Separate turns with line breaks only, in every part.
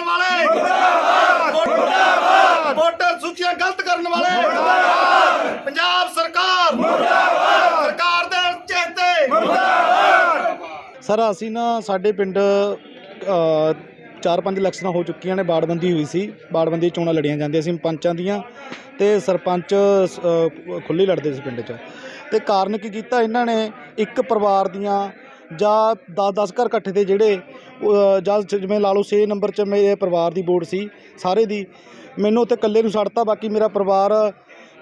ਕਰਨ ਵਾਲੇ। ਮੁਰਦਾਬਾਦ ਵੋਟਰ ਸੂਚੀਆਂ ਗਲਤ ਕਰਨ ਵਾਲੇ। ਮੁਰਦਾਬਾਦ ਪੰਜਾਬ ਸਰਕਾਰ। ਮੁਰਦਾਬਾਦ ਸਰਕਾਰ ਦੇ ਚਿਹਤੇ
ਸਰ ਅਸੀਂ ਨਾ ਸਾਡੇ ਪਿੰਡ ਅ, ਚਾਰ ਪੰਜ ਇਲੈਕਸ਼ਨਾਂ ਹੋ ਚੁੱਕੀਆਂ ਨੇ ਬਾੜਬੰਦੀ ਹੋਈ ਸੀ। ਬਾੜਬੰਦੀ ਚੋਣਾਂ ਲੜੀਆਂ ਜਾਂਦੀਆਂ ਸੀ ਪੰਚਾਂ ਦੀਆਂ ਤੇ ਸਰਪੰਚ ਅ, ਖੁੱਲ੍ਹੇ ਲੜਦੇ ਸੀ ਪਿੰਡ 'ਚ। ਤੇ ਕਾਰਨ ਕੀ ਕੀਤਾ ਇਹਨਾਂ ਨੇ? ਇੱਕ ਪਰਿਵਾਰ ਦੀਆਂ ਜਾਂ 10-10 ਘਰ ਇਕੱਠੇ ਤੇ ਜਿਹੜੇ ਜਾਂ ਜਿਵੇਂ ਲਾ ਲਓ 6 ਨੰਬਰ 'ਚ ਮੇਰੇ ਪਰਿਵਾਰ ਦੀ ਵੋਟ ਸੀ, ਸਾਰੇ ਦੀ, ਮੈਨੂੰ ਉੱਥੇ ਇਕੱਲੇ ਨੂੰ ਛੱਡਤਾ ਬਾਕੀ ਮੇਰਾ ਪਰਿਵਾਰ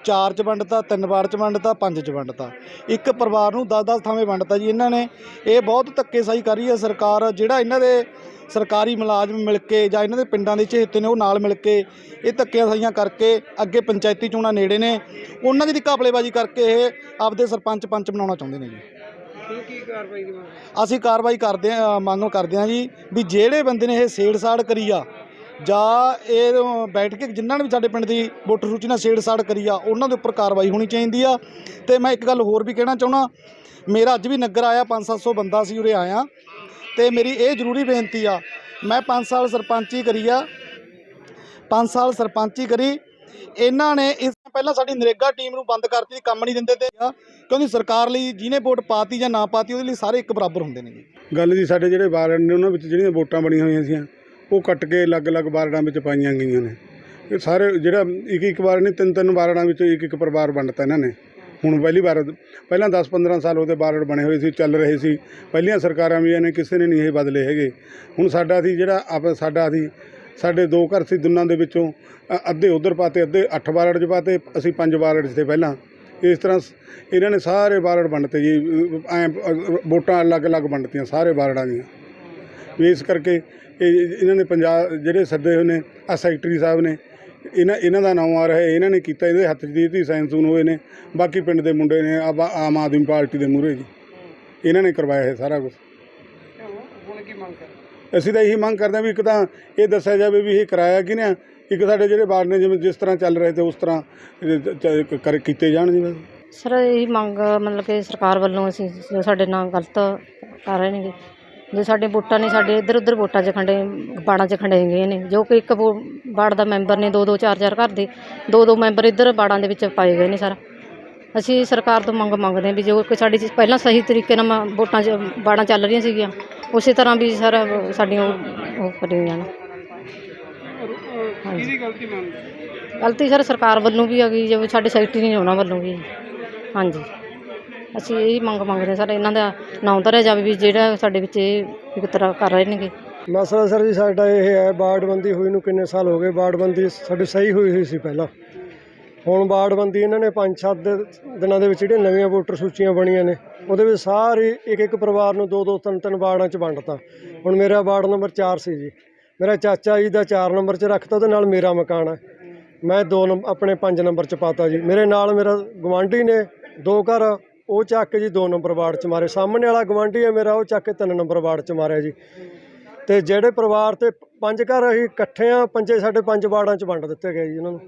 ਚਾਰ ਚ ਵੰਡਤਾ, ਤਿੰਨ ਵਾਰ ਚ ਵੰਡਤਾ, ਪੰਜ ਚ ਵੰਡਤਾ। ਇੱਕ ਪਰਿਵਾਰ ਨੂੰ 10-10 ਥਾਵੇਂ ਵੰਡਤਾ ਜੀ। ਇਹਨਾਂ ਨੇ ਇਹ ਬਹੁਤ ਧੱਕੇਸ਼ਾਹੀ ਕਰ ਰਹੀ ਹੈ ਸਰਕਾਰ, ਜਿਹੜਾ ਇਹਨਾਂ ਦੇ ਸਰਕਾਰੀ ਮੁਲਾਜ਼ਮ ਮਿਲ ਕੇ ਜਾਂ ਇਹਨਾਂ ਦੇ ਪਿੰਡਾਂ ਦੇ ਚਹੇਤੇ ਨੇ ਉਹ ਨਾਲ ਮਿਲ ਕੇ ਇਹ ਧੱਕਿਆਂ ਧੱਕੇਸ਼ਾਹੀਆਂ ਕਰਕੇ ਅੱਗੇ ਪੰਚਾਇਤੀ ਚੋਣਾਂ ਨੇੜੇ ਨੇ। ਉਹਨਾਂ ਦੀ ਕਾਬਲੇਬਾਜ਼ੀ ਕਰਕੇ ਇਹ ਆਪਦੇ ਸਰਪੰਚ ਪੰਚ ਬਣਾਉਣਾ ਚਾਹੁੰਦੇ ਨੇ ਜੀ।
ਕੀ ਕਾਰਵਾਈ ਦੀ ਮੰਗ
ਅਸੀਂ ਕਾਰਵਾਈ ਕਰਦੇ ਆ ਮੰਗ ਕਰਦੇ ਆ ਜੀ, ਵੀ ਜਿਹੜੇ ਬੰਦੇ ਨੇ ਇਹ ਛੇੜਛਾੜ ਕਰੀ ਆ, ਜਾਂ ਇਹ ਬੈਠ ਕੇ ਜਿਨ੍ਹਾਂ ਨੇ ਵੀ ਸਾਡੇ ਪਿੰਡ ਦੀ ਵੋਟਰ ਸੂਚੀ ਨਾਲ ਛੇੜਛਾੜ ਕਰੀ ਆ, ਉਹਨਾਂ ਦੇ ਉੱਪਰ ਕਾਰਵਾਈ ਹੋਣੀ ਚਾਹੀਦੀ ਆ। ਤੇ ਮੈਂ ਇੱਕ ਗੱਲ ਹੋਰ ਵੀ ਕਹਿਣਾ ਚਾਹੁੰਦਾ, ਮੇਰਾ ਅੱਜ ਵੀ ਨਗਰ ਆਇਆ 5-700 ਬੰਦਾ ਸੀ ਉਰੇ ਆਇਆ। ਤੇ ਮੇਰੀ ਇਹ ਜ਼ਰੂਰੀ ਬੇਨਤੀ ਆ, ਮੈਂ 5 ਸਾਲ ਸਰਪੰਚੀ ਕਰੀ ਆ 5 ਸਾਲ ਸਰਪੰਚੀ ਕਰੀ, ਇਹਨਾਂ ਨੇ ਇਸ ਪਹਿਲਾਂ ਸਾਡੀ ਨਰੇਗਾ ਟੀਮ ਨੂੰ ਬੰਦ ਕਰਤੀ ਕੰਮ ਨਹੀਂ ਦਿੰਦੇ ਤੇ ਕਿਉਂਕਿ ਸਰਕਾਰ ਲਈ ਜਿਹਨੇ ਵੋਟ ਪਾਤੀ ਜਾਂ ਨਾ ਪਾਤੀ, ਉਹਦੇ ਲਈ ਸਾਰੇ ਇੱਕ ਬਰਾਬਰ ਹੁੰਦੇ ਨੇ ਜੀ।
ਗੱਲ ਜੀ, ਸਾਡੇ ਜਿਹੜੇ ਵਾਰਡ ਨੇ, ਉਹਨਾਂ ਵਿੱਚ ਜਿਹੜੀਆਂ ਵੋਟਾਂ ਬਣੀਆਂ ਹੋਈਆਂ ਸੀ ਉਹ ਕੱਟ ਕੇ ਅਲੱਗ-ਅਲੱਗ ਵਾਰਡਾਂ ਵਿੱਚ ਪਾਈਆਂ ਗਈਆਂ ਨੇ। ਇਹ ਸਾਰੇ ਜਿਹੜਾ ਇੱਕ ਇੱਕ ਵਾਰ ਨਹੀਂ ਤਿੰਨ ਤਿੰਨ ਵਾਰਡਾਂ ਵਿੱਚ ਇੱਕ ਇੱਕ ਪਰਿਵਾਰ ਵੰਡਤਾ ਇਹਨਾਂ ਨੇ। ਹੁਣ ਪਹਿਲੀ ਵਾਰ, ਪਹਿਲਾਂ 10-15 ਸਾਲ ਉਹਦੇ ਵਾਰਡ ਬਣੇ ਹੋਏ ਸੀ, ਚੱਲ ਰਹੇ ਸੀ। ਪਹਿਲੀਆਂ ਸਰਕਾਰਾਂ ਵੀ ਨੇ ਕਿਸੇ ਨੇ ਨਹੀਂ ਇਹ ਬਦਲੇ ਹੈਗੇ। ਹੁਣ ਸਾਡਾ ਸੀ ਜਿਹੜਾ ਆਪ, ਸਾਡਾ ਸੀ ਸਾਡੇ ਦੋ ਘਰ ਸੀ ਦੋਨਾਂ ਦੇ ਵਿੱਚੋਂ। ਅੱਧੇ ਉਧਰ ਪਾਤੇ, ਅੱਧੇ ਅੱਠ ਵਾਰਡ 'ਚ ਪਾਤੇ, ਅਸੀਂ ਪੰਜ ਵਾਰਡ 'ਚ ਤੇ ਪਹਿਲਾਂ। ਇਸ ਤਰ੍ਹਾਂ ਇਹਨਾਂ ਨੇ ਸਾਰੇ ਵਾਰਡ ਵੰਡਤੇ ਜੀ। ਐ ਵੋਟਾਂ ਅਲੱਗ-ਅਲੱਗ ਵੰਡਤੀਆਂ ਸਾਰੇ ਵਾਰਡਾਂ ਦੀਆਂ। ਵੀ ਇਸ ਕਰਕੇ ਇਹ, ਇਹਨਾਂ ਨੇ ਪੰਜਾਬ ਜਿਹੜੇ ਸੱਦੇ ਹੋਏ ਨੇ, ਆ ਸੈਕਟਰੀ ਸਾਹਿਬ ਨੇ, ਇਹਨਾਂ ਇਹਨਾਂ ਦਾ ਨਾਮ ਆ ਰਿਹਾ ਇਹਨਾਂ ਨੇ ਕੀਤਾ, ਇਹਦੇ ਹੱਥ 'ਚ ਦੀ ਤੀ ਹੋਏ ਨੇ। ਬਾਕੀ ਪਿੰਡ ਦੇ ਮੁੰਡੇ ਨੇ ਆ ਆਮ ਆਦਮੀ ਪਾਰਟੀ ਦੇ ਮੂਹਰੇ ਜੀ। ਇਹਨਾਂ ਨੇ ਕਰਵਾਇਆ ਹੈ ਸਾਰਾ ਕੁਝ
ਹੁਣ ਕੀ ਮੰਗ ਕਰ
ਅਸੀਂ ਤਾਂ ਇਹੀ ਮੰਗ ਕਰਦੇ ਹਾਂ ਵੀ ਇੱਕ ਤਾਂ ਇਹ ਦੱਸਿਆ ਜਾਵੇ ਵੀ ਇਹ ਕਰਾਇਆ ਕਿ ਨਾ ਇੱਕ ਸਾਡੇ ਜਿਹੜੇ ਵਾਰਡ ਨੇ ਜਿਵੇਂ ਜਿਸ ਤਰ੍ਹਾਂ ਚੱਲ ਰਹੇ ਤੇ ਉਸ ਤਰ੍ਹਾਂ ਚ- ਕਰ ਕੀਤੇ ਜਾਣ ਜੀ ਬਸ
ਸਰ, ਇਹ ਮੰਗ ਮਤਲਬ ਕਿ ਸਰਕਾਰ ਵੱਲੋਂ ਅਸੀਂ ਜੋ ਸਾਡੇ ਨਾਲ ਗਲਤ ਕਰ ਰਹੇ ਨੇਗੇ। ਜੋ ਸਾਡੇ ਵੋਟਾਂ ਨੇ ਸਾਡੇ ਇੱਧਰ ਉੱਧਰ ਵੋਟਾਂ 'ਚ ਖੰਡੇ ਬਾੜਾਂ 'ਚ ਖੰਡੇ ਗਏ ਨੇ, ਜੋ ਕਿ ਇੱਕ ਵੋ- ਵਾਰਡ ਦਾ ਮੈਂਬਰ ਨੇ ਦੋ ਦੋ ਚਾਰ ਚਾਰ ਘਰ ਦੇ ਦੋ ਦੋ ਮੈਂਬਰ ਇੱਧਰ ਬਾੜਾਂ ਦੇ ਵਿੱਚ ਪਾਏ ਗਏ ਨੇ, ਸਰ। ਅਸੀਂ ਸਰਕਾਰ ਤੋਂ ਮੰਗ ਮੰਗਦੇ ਹਾਂ ਵੀ ਜੋ ਕਿ ਸਾਡੀ ਚੀਜ਼ ਪਹਿਲਾਂ ਸਹੀ ਤਰੀਕੇ ਨਾਲ ਮ- ਵੋਟਾਂ 'ਚ ਬਾੜਾਂ ਚੱਲ ਰਹੀਆਂ ਸੀਗੀਆਂ ਉਸੇ ਤਰ੍ਹਾਂ ਵੀ ਸਰ, ਸਾਡੀਆਂ ਉਹ ਉਹ ਕਰੀਆਂ ਜਾਣ
ਕਿਹਦੀ ਗਲਤੀ ਮੰਨਦੇ
ਗਲਤੀ ਸਰ, ਸਰਕਾਰ ਵੱਲੋਂ ਵੀ ਹੈਗੀ ਜੋ ਸਾਡੇ ਸੈਕਟਰੀ ਨੇ ਉਹਨਾਂ ਵੱਲੋਂ ਵੀ। ਹਾਂਜੀ। ਅਸੀਂ ਇਹ ਮੰਗ ਮੰਗਦੇ ਹਾਂ ਸਰ, ਇਹਨਾਂ ਦਾ ਨਾਂ ਧਰਿਆ ਜਾਵੇ ਵੀ ਜਿਹੜਾ ਸਾਡੇ ਵਿੱਚ ਇਹ ਇੱਕ ਤਰ੍ਹਾਂ ਕਰ ਰਹੇ ਨੇਗੇ।
ਮਸਲਾ ਸਰ ਜੀ, ਸਾਡਾ ਇਹ ਹੈ, ਬਾੜਬੰਦੀ ਹੋਈ ਨੂੰ ਕਿੰਨੇ ਸਾਲ ਹੋ ਗਏ? ਬਾੜਬੰਦੀ ਸਾਡੀ ਸਹੀ ਹੋਈ ਹੋਈ ਸੀ ਪਹਿਲਾਂ। ਹੁਣ ਬਾੜਬੰਦੀ ਇਹਨਾਂ ਨੇ ਪੰਜ ਸੱਤ ਦੇ- ਦਿਨਾਂ ਦੇ ਵਿੱਚ ਜਿਹੜੀਆਂ ਨਵੀਆਂ ਵੋਟਰ ਸੂਚੀਆਂ ਬਣੀਆਂ ਨੇ, ਉਹਦੇ ਵਿੱਚ ਸਾਰੇ ਇੱਕ ਇੱਕ ਪਰਿਵਾਰ ਨੂੰ ਦੋ ਦੋ, ਤਿੰਨ ਤਿੰਨ ਵਾਰਡਾਂ 'ਚ ਵੰਡਤਾ। ਹੁਣ ਮੇਰਾ ਵਾਰਡ ਨੰਬਰ 4 ਸੀ ਜੀ। ਮੇਰਾ ਚਾਚਾ ਜੀ ਦਾ 4 ਨੰਬਰ 'ਚ ਰੱਖਤਾ ਉਹਦੇ ਨਾਲ ਮੇਰਾ ਮਕਾਨ ਹੈ ਮੈਂ ਦੋ ਨੰਬ ਆਪਣੇ 5 ਨੰਬਰ 'ਚ ਪਾਤਾ ਜੀ। ਮੇਰੇ ਨਾਲ ਮੇਰਾ ਗਵਾਂਢੀ ਨੇ ਦੋ ਘਰ, ਉਹ ਚੱਕ ਕੇ ਜੀ 2 ਨੰਬਰ ਵਾਰਡ 'ਚ ਮਾਰੇ। ਸਾਹਮਣੇ ਵਾਲਾ ਗਵਾਂਢੀ ਹੈ ਮੇਰਾ, ਉਹ ਚੱਕ ਕੇ 3 ਨੰਬਰ ਵਾਰਡ 'ਚ ਮਾਰਿਆ ਜੀ। ਤੇ ਜਿਹੜੇ ਪਰਿਵਾਰ ਤੇ ਪੰਜ ਘਰ ਅਸੀਂ ਇਕੱਠੇ ਆ, ਪੰਜੇ ਸਾਡੇ ਪੰਜ ਵਾਰਡਾਂ 'ਚ ਵੰਡ ਦਿੱਤੇ ਗਏ ਜੀ ਉਹਨਾਂ ਨੂੰ।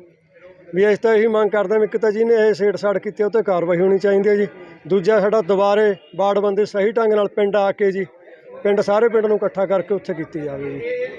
ਵੀ ਅਸੀਂ ਤਾਂ ਇਹੀ ਮੰਗ ਕਰਦੇ ਹਾਂ ਵੀ ਇੱਕ ਤਾਂ ਜਿਹਨੇ ਇਹ ਛੇੜ ਸਾੜ ਕੀਤੀ ਉਹ ਤੇ ਕਾਰਵਾਈ ਹੋਣੀ ਚਾਹੀਦੀ ਹੈ ਜੀ। ਦੂਜਾ ਸਾਡਾ ਦੁਬਾਰੇ ਬਾੜ ਬੰਦੇ ਸਹੀ ਢੰਗ ਨਾਲ ਪਿੰਡ ਆ ਕੇ ਜੀ, ਪਿੰਡ ਸਾਰੇ ਪਿੰਡ ਨੂੰ ਇਕੱਠਾ ਕਰਕੇ ਉੱਥੇ ਕੀਤੀ ਜਾਵੇ ਜੀ।